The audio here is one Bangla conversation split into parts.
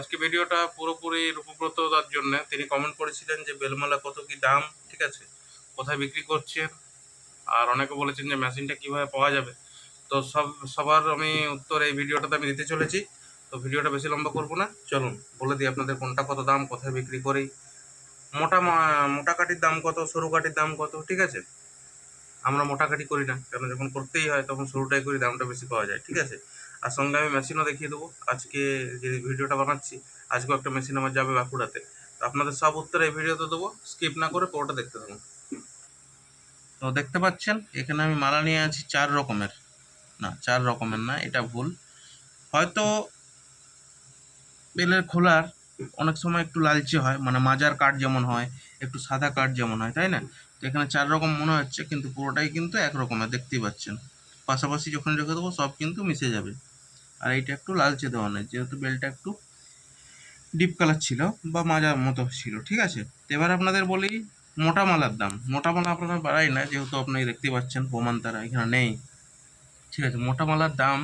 আজকে ভিডিওটা পুরোপুরি রূপব্রততার জন্য। তিনি কমেন্ট করেছিলেন যে, বেলমালা কত কি দাম? ঠিক আছে? কোথায় বিক্রি করছেন? আর অনেকে বলেছেন যে, মেশিনটা কীভাবে পাওয়া যাবে? তো সব, সবার আমি উত্তর এই ভিডিওটাতে আমি দিতে চলেছি। তো ভিডিওটা বেশি লম্বা করব না। চলুন, বলে দিই আপনাদের কোনটা কত দাম, কোথায় বিক্রি করি। মোটা মোটা কাঠির দাম কত, সরু কাঠির দাম কত, ঠিক আছে? আমরা মোটা কাঠি করি না। কারণ যখন করতেই হয়, তখন সরুটাই করি, দামটা বেশি পাওয়া যায়, ঠিক আছে? আর সঙ্গে আমি মেশিনও দেখিয়ে দেবো। আজকে যে ভিডিওটা বানাচ্ছি, আজকেও একটা মেশিন আমার যাবে বাঁকুড়াতে। তো আপনাদের সব উত্তর এই ভিডিওতে দেবো, স্কিপ না করে পুরোটা দেখতে থাকুন। তো দেখতে পাচ্ছেন, এখানে আমি মালা নিয়ে আছি চার রকমের। না, চার রকমের না, এটা ভুল। হয়তো বেলের খোলার অনেক সময় একটু লালচে হয় মানে মাজার কাঠ যেমন হয়, একটু সাদা কাঠ যেমন হয়, তাই না? তো এখানে চার রকম মনে হচ্ছে, কিন্তু পুরোটাই কিন্তু এক রকমের দেখতেই পাচ্ছেন। পাশাপাশি যখন রেখে দেবো, সব কিন্তু মিশে যাবে। আর এইটা একটু লালচে নেই যেহেতু বেলটা একটু ডিপ কালার ছিল বা মাজার মতো ছিল, ঠিক আছে? তো এবার আপনাদের বলি মোটা মালার দাম। মোটা মালা আপনারা বাড়াই না, যেহেতু আপনি দেখতেই পাচ্ছেন, প্রমাণ তারা এখানে নেই। ঠিক আছে, মোটা মালার দাম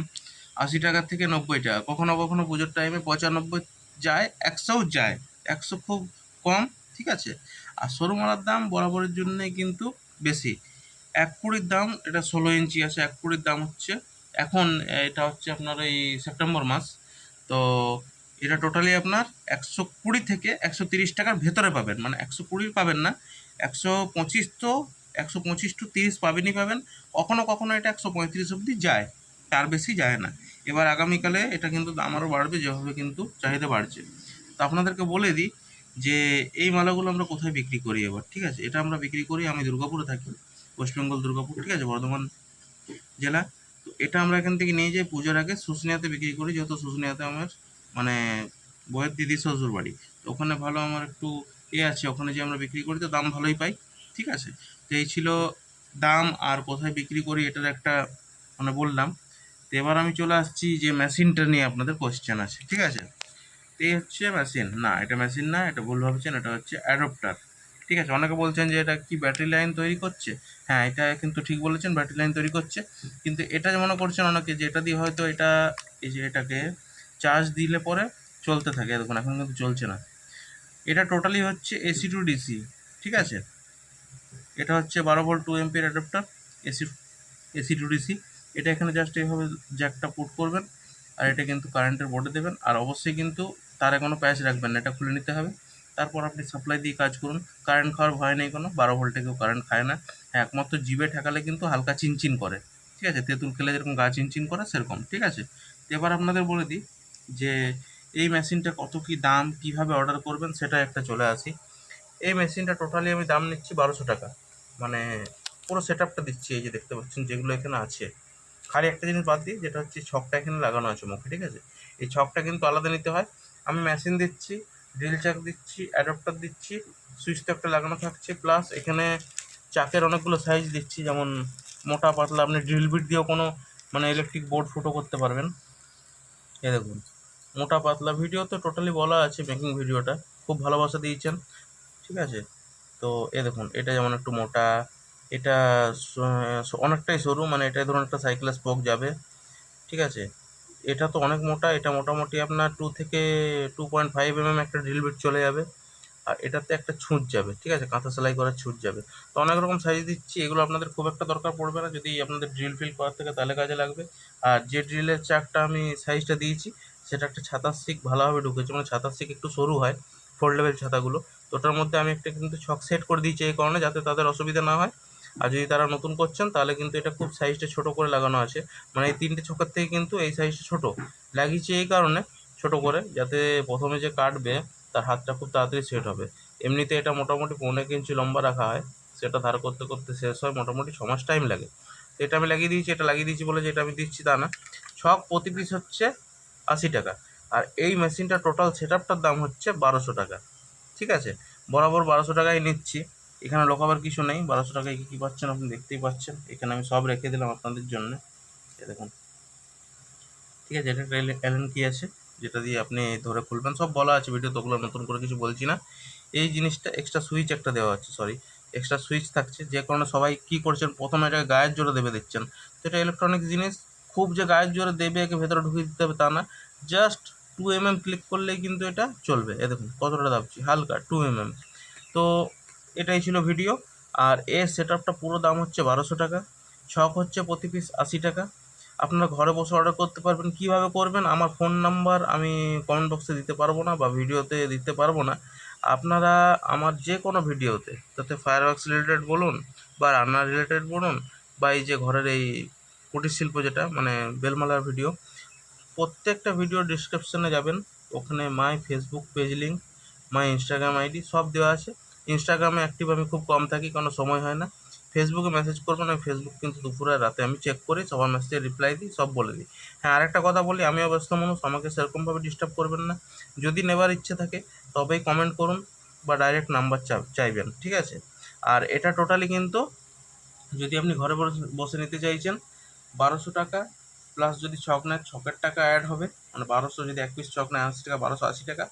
আশি টাকা থেকে নব্বই টাকা। কখনো কখনো পুজোর টাইমে পঁচানব্বই যায়, একশোও যায়। একশো খুব কম, ঠিক আছে? আর সরু মালার দাম বরাবরের জন্যে কিন্তু বেশি। এক কুড়ির দাম, এটা ষোলো ইঞ্চি আছে, এক কুড়ির দাম হচ্ছে এখন এটা হচ্ছে আপনার এই সেপ্টেম্বর মাস। তো এটা টোটালি আপনার একশো কুড়ি থেকে একশো তিরিশ টাকার ভেতরে পাবেন। মানে একশো কুড়ির পাবেন না, একশো পঁচিশ তো, একশো পঁচিশ টু তিরিশ পাবেনই পাবেন। কখনো কখনো এটা একশো পঁয়ত্রিশ অবধি যায়, তার বেশি যায় না। এবার আগামীকালে এটা কিন্তু দাম আরও বাড়বে, যেভাবে কিন্তু চাহিদা বাড়ছে। তো আপনাদেরকে বলে দিই যে, এই মালাগুলো আমরা কোথায় বিক্রি করি এবার, ঠিক আছে? এটা আমরা বিক্রি করি আমি দুর্গাপুরে থাকি, ওয়েস্ট বেঙ্গল দুর্গাপুর, ঠিক আছে? বর্ধমান জেলা। তো এটা আমরা এখান থেকে নিয়ে যাই পুজোর আগে শুশুনিয়াতে বিক্রি করি, যেহেতু শুশুনিয়াতে আমার মানে বইয়ের দিদি শ্বশুর বাড়ি। তো ওখানে ভালো আমার একটু এ আছে, ওখানে যে আমরা বিক্রি করি তো দাম ভালোই পাই, ঠিক আছে? তো এই ছিল দাম আর কোথায় বিক্রি করি এটার একটা মানে বললাম। তো এবার আমি চলে আসছি যে মেশিনটা নিয়ে আপনাদের কোয়েশ্চেন আছে, ঠিক আছে? তো এই হচ্ছে মেশিন না, এটা মেশিন না, এটা ভুল ভাবছেন, এটা হচ্ছে অ্যাডপ্টার ঠিক আছে, অনেকে বলছেন যে এটা কি ব্যাটারি লাইন তৈরি করছে? হ্যাঁ এটা কিন্তু ঠিক বলেছেন ব্যাটারি লাইন তৈরি করছে। কিন্তু এটা মনে করছেন অনেকে যে এটা দিয়ে হয়তো এটা, এই যে এটাকে চার্জ দিলে পরে চলতে থাকে দেখুন এখন কিন্তু চলছে না। এটা টোটালি হচ্ছে এসি টু ডিসি ঠিক আছে? এটা হচ্ছে বারো ভোল্ট টু এমপির adapter AC AC to DC এটা এখানে জাস্ট এইভাবে জ্যাকটা পুট করবেন, আর এটা কিন্তু কারেন্টের বোর্ডে দেবেন। আর অবশ্যই কিন্তু তারে কোনো প্যাচ রাখবেন না, এটা খুলে নিতে হবে। তারপর আপনি সাপ্লাই দিয়ে কাজ করুন। কারেন্ট খাওয়ার ভয় নেই কোনো, বারো ভোল্টে কেউ কারেন্ট খায় না। হ্যাঁ একমাত্র জিবে ঠেকালে কিন্তু হালকা চিনচিন করে। ঠিক আছে? তেঁতুল খেলে যেরকম গা চিনচিন করে, সেরকম। ঠিক আছে? এবার আপনাদের বলে দিই যে, এই মেশিনটা কত কি দাম, কীভাবে অর্ডার করবেন, সেটা একটা চলে আসি। এই মেশিনটা টোটালি আমি দাম নিচ্ছি বারোশো টাকা। মানে পুরো সেট আপটা দিচ্ছি, এই যে দেখতে পাচ্ছেন, যেগুলো এখানে আছে। খালি একটা জিনিস বাদ দিই যেটা হচ্ছে ছকটা এখানে লাগানো আছে মুখে, ঠিক আছে? এই ছকটা কিন্তু আলাদা নিতে হয়। আমি মেশিন দিচ্ছি ড্রিল চাক দিচ্ছি অ্যাডাপ্টার দিচ্ছি সুইচ তো একটা লাগানো থাকছে প্লাস এখানে চাকের অনেকগুলো সাইজ দিচ্ছি, যেমন মোটা পাতলা, আপনি ড্রিল বিট দিয়েও কোনো মানে ইলেকট্রিক বোর্ড ফুটো করতে পারবেন। এ দেখুন, মোটা পাতলা ভিডিও তো টোটালি বলা আছে মেকিং ভিডিওটা খুব ভালোবাসা দিয়েছেন, ঠিক আছে? তো এ দেখুন, এটা যেমন একটু মোটা, এটা অনেকটাই সরু মানে এটা ধরুন একটা সাইকেলের স্পোক যাবে, ঠিক আছে? এটা তো অনেক মোটা, এটা মোটামুটি আপনার টু থেকে টু পয়েন্ট ফাইভ এমএম একটা ড্রিল বিট চলে যাবে। আর এটাতে একটা ছুঁচ যাবে, ঠিক আছে? কাঁথা সেলাই করার ছুঁচ যাবে। তো অনেক রকম সাইজ দিচ্ছি, এগুলো আপনাদের খুব একটা দরকার পড়বে না। যদি আপনাদের ড্রিল ফিল করার থেকে তাহলে কাজে লাগবে। আর যে ড্রিলের চাকটা আমি সাইজটা দিয়েছি, সেটা একটা ছাতার শিক ভালোভাবে ঢুকেছে। মানে ছাতার শিক একটু সরু হয় ফোল্ডেবল ছাতাগুলো। তো ওটার মধ্যে আমি একটা কিন্তু ছক সেট করে দিয়েছি এই কারণে, যাতে তাদের অসুবিধা না হয়। আর যদি তারা নতুন করছেন, তাহলে কিন্তু এটা খুব সাইজটা ছোট করে লাগানো আছে। মানে এই তিনটে ছকের থেকে কিন্তু এই সাইজটা ছোট। লাগিয়েছি এই কারণে ছোট করে, যাতে প্রথমে যে কাটবে, তার হাতটা খুব তাড়াতাড়ি সেট হবে। এমনিতে এটা মোটামুটি পনেরো ইঞ্চি লম্বা রাখা হয়। সেটা ধার করতে করতে শেষ হয়, মোটামুটি ছ মাস টাইম লাগে। তো এটা আমি লাগিয়ে দিয়েছি, এটা লাগিয়ে দিয়েছি বলে যে এটা আমি দিচ্ছি তা না। ছক প্রতি পিস হচ্ছে আশি টাকা। আর এই মেশিনটা টোটাল সেট দাম হচ্ছে বারোশো টাকা। ঠিক আছে? বরাবর বারোশো টাকায় নিচ্ছি। এখানে লোকাবার কিছু নেই, বারোশো টাকায় কী কী পাচ্ছেন আপনি দেখতেই পাচ্ছেন। এখানে আমি সব রেখে দিলাম আপনাদের জন্য। দেখুন। ঠিক আছে, এটা একটা অ্যালেন কি আছে, যেটা দিয়ে আপনি ধরে খুলবেন। সব বলা আছে ভিডিও তো, ওগুলো নতুন করে কিছু বলছি না। এই জিনিসটা এক্সট্রা সুইচ একটা দেওয়া আছে সরি এক্সট্রা সুইচ থাকছে, যে কারণে সবাই কী করছেন, প্রথমে এটাকে গায়ের জোরে দেবে দিচ্ছেন তো এটা ইলেকট্রনিক জিনিস, খুব যে গায়ের জোরে দেবে, একে ভেতরে ঢুকিয়ে দিতে হবে তা না। Just two M M click করলেই কিন্তু এটা চলবে। এ দেখুন, কতটা দাবছি, হালকা টু এম এম তো এটাই ছিল ভিডিও। আর এর সেট আপটা পুরো দাম হচ্ছে বারোশো টাকা। ছক হচ্ছে প্রতি পিস আশি টাকা। আপনারা ঘরে বসে অর্ডার করতে পারবেন। কীভাবে করবেন? আমার ফোন নাম্বার আমি কমেন্ট বক্সে দিতে পারব না বা ভিডিওতে দিতে পারব না। আপনারা আমার যে কোনো ভিডিওতে, তাতে ফায়ার ওয়ার্কস রিলেটেড বলুন বা রান্না রিলেটেড বলুন বা এই যে ঘরের এই কুটির শিল্প যেটা মানে বেলমালার ভিডিও, প্রত্যেকটা ভিডিও ডিসক্রিপশনে যাবেন। ওখানে my Facebook page link my Instagram ID সব দেওয়া আছে। ইনস্টাগ্রামে অ্যাক্টিভ আমি খুব কম থাকি, কোনো সময় হয় না। ফেসবুকে মেসেজ করবেন আমি ফেসবুক কিন্তু দুপুরে, রাতে আমি চেক করি, সবার মেসেজে রিপ্লাই দিই, সব বলে দিই। হ্যাঁ আরেকটা কথা বলি আমিও ব্যস্ত মানুষ, আমাকে সেরকমভাবে ডিস্টার্ব করবেন না। যদি নেবার ইচ্ছে থাকে, তবেই কমেন্ট করুন বা ডাইরেক্ট নাম্বার চাইবেন, ঠিক আছে? আর এটা টোটালি কিন্তু যদি আপনি ঘরে বসে নিতে চাইছেন, বারোশো টাকা প্লাস যদি ছক নেয়, ছকের টাকা অ্যাড হবে। মানে বারোশো যদি এক পিস ছক নেয়, আশি টাকা, বারোশো আশি টাকা।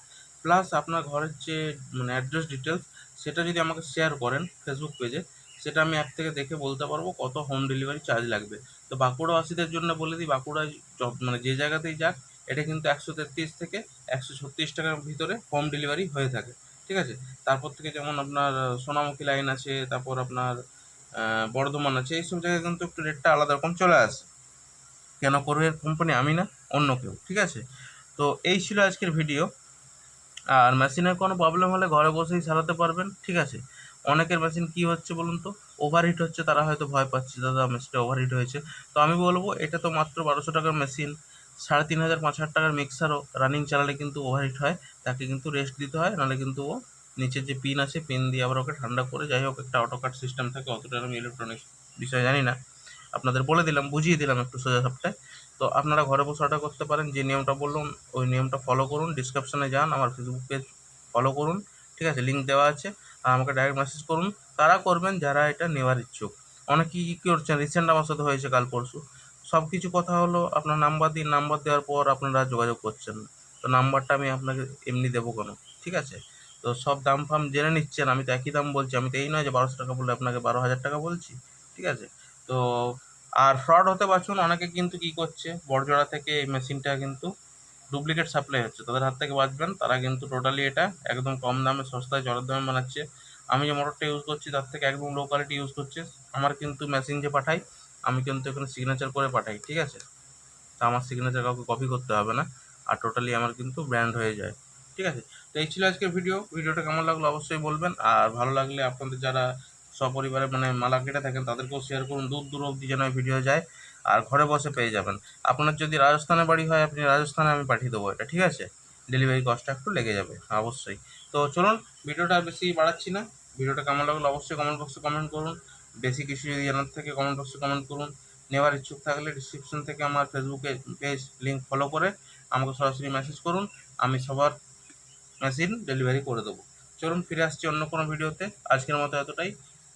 প্লাস আপনার ঘরের যে মানে অ্যাড্রেস ডিটেলস সেটা যদি আমাকে শেয়ার করেন ফেসবুক পেজে সেটা আমি অ্যাপ থেকে দেখে বলতে পারব কত হোম ডেলিভারি চার্জ লাগবে। তো বাঁকুড়াবাসীদের জন্য বলে দিই, বাঁকুড়ায় মানে যে জায়গাতেই যাক, এটা কিন্তু একশো তেত্রিশ থেকে একশো ছত্রিশ টাকার ভিতরে হোম ডেলিভারি হয়ে থাকে। ঠিক আছে? তারপর থেকে যেমন আপনার সোনামুখী লাইন আছে, তারপর আপনার বর্ধমান আছে, এইসব জায়গায় কিন্তু একটু রেটটা আলাদা রকম চলে আসে। কেন করবে কোম্পানি আমি না, অন্য কেউ। ঠিক আছে? তো এই ছিল আজকের ভিডিও আর মেশিনের কোনো প্রবলেম হলে ঘরে বসেই সারাতে পারবেন, ঠিক আছে? অনেকের মেশিন কি হচ্ছে বলুন তো? ওভারহিট হচ্ছে, তারা হয়তো ভয় পাচ্ছে, দাদা মেশিনটা ওভারহিট হয়েছে। তো আমি বলব, এটা তো মাত্র বারোশো টাকার মেশিন সাড়ে তিন হাজার, পাঁচ হাজার টাকার মিক্সারও রানিং চালালে কিন্তু ওভারহিট হয়, তাকে কিন্তু রেস্ট দিতে হয়, নাহলে কিন্তু ও নিচের যে পিন আছে পিন দিয়ে আবার ওকে ঠান্ডা করে, যাই হোক, একটা অটো কাট সিস্টেম থাকে, অতটা আমি ইলেকট্রনিক্স বিষয় জানি না। আপনাদের বলে দিলাম, বুঝিয়ে দিলাম একটু সোজা সপ্তাহে তো আপনারা ঘরে বসে অর্ডার করতে পারেন, যে নিয়মটা বললাম, ওই নিয়মটা ফলো করুন। ডিসক্রিপশানে যান, আমার ফেসবুক পেজ ফলো করুন, ঠিক আছে? লিঙ্ক দেওয়া আছে, আর আমাকে ডাইরেক্ট মেসেজ করুন। তারা করবেন, যারা এটা নেওয়ার ইচ্ছুক। অনেকেই কী করছেন রিসেন্ট আমার সাথে হয়েছে কাল পরশু। সব কিছু কথা হলো, আপনার নাম্বার দিন নাম্বার দেওয়ার পর আপনারা যোগাযোগ করছেন। তো নাম্বারটা আমি আপনাকে এমনি দেবো কেন? ঠিক আছে? তো সব দাম ফাম জেনে নিচ্ছেন, আমি তো একই দাম বলছি। আমি তো এই নয় যে বারোশো টাকা বললে আপনাকে বারো হাজার টাকা বলছি। ঠিক আছে? তো, আর ফ্রড হতে বাঁচুন, অনেকে কিন্তু কী করছে, বড়জোড়া থেকে এই মেশিনটা কিন্তু ডুপ্লিকেট সাপ্লাই হচ্ছে। তাদের হাত থেকে বাঁচবেন, তারা কিন্তু টোটালি এটা একদম কম দামে, সস্তায়, জলের দামে বানাচ্ছে। আমি যে মোটরটা ইউজ করছি, তার থেকে একদম লো কোয়ালিটি ইউজ করছে। আমার কিন্তু মেশিন যে পাঠাই, আমি কিন্তু এখানে সিগনেচার করে পাঠাই, ঠিক আছে? তা আমার সিগনেচার কাউকে কপি করতে হবে না, আর টোটালি আমার কিন্তু ব্র্যান্ড হয়ে যায়, ঠিক আছে? তো এই ছিল আজকের ভিডিও ভিডিওটা কেমন লাগল অবশ্যই বলবেন, আর ভালো লাগলে আপনাদের যারা সপরিবারে মানে মালা কেটে থাকেন, তাদেরকেও শেয়ার করুন। দূর দূর অবধি যেন ভিডিও যায় আর ঘরে বসে পেয়ে যাবেন। আপনার যদি রাজস্থানে বাড়ি হয়, আপনি রাজস্থানে আমি পাঠিয়ে দেবো এটা, ঠিক আছে? ডেলিভারি কস্টটা একটু লেগে যাবে, অবশ্যই। তো চলুন ভিডিওটা বেশি বাড়াচ্ছি না। ভিডিওটা কেমন লাগল অবশ্যই কমেন্ট বক্সে কমেন্ট করুন। বেশি কিছু যদি জানার থেকে কমেন্ট বক্সে কমেন্ট করুন। নেওয়ার ইচ্ছুক থাকলে ডিসক্রিপশন থেকে আমার ফেসবুকে পেজ লিঙ্ক ফলো করে আমাকে সরাসরি মেসেজ করুন। আমি সবার মেশিন ডেলিভারি করে দেবো। চলুন, ফিরে আসছি অন্য কোনো ভিডিওতে আজকের মতো এতটাই।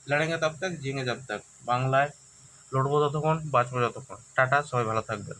লড়েঙ্গে তব তাক জিঙে যাব তাক বাংলায় লড়বো ততক্ষণ বাঁচবো যতক্ষণ টাটা সবাই ভালো থাকবেন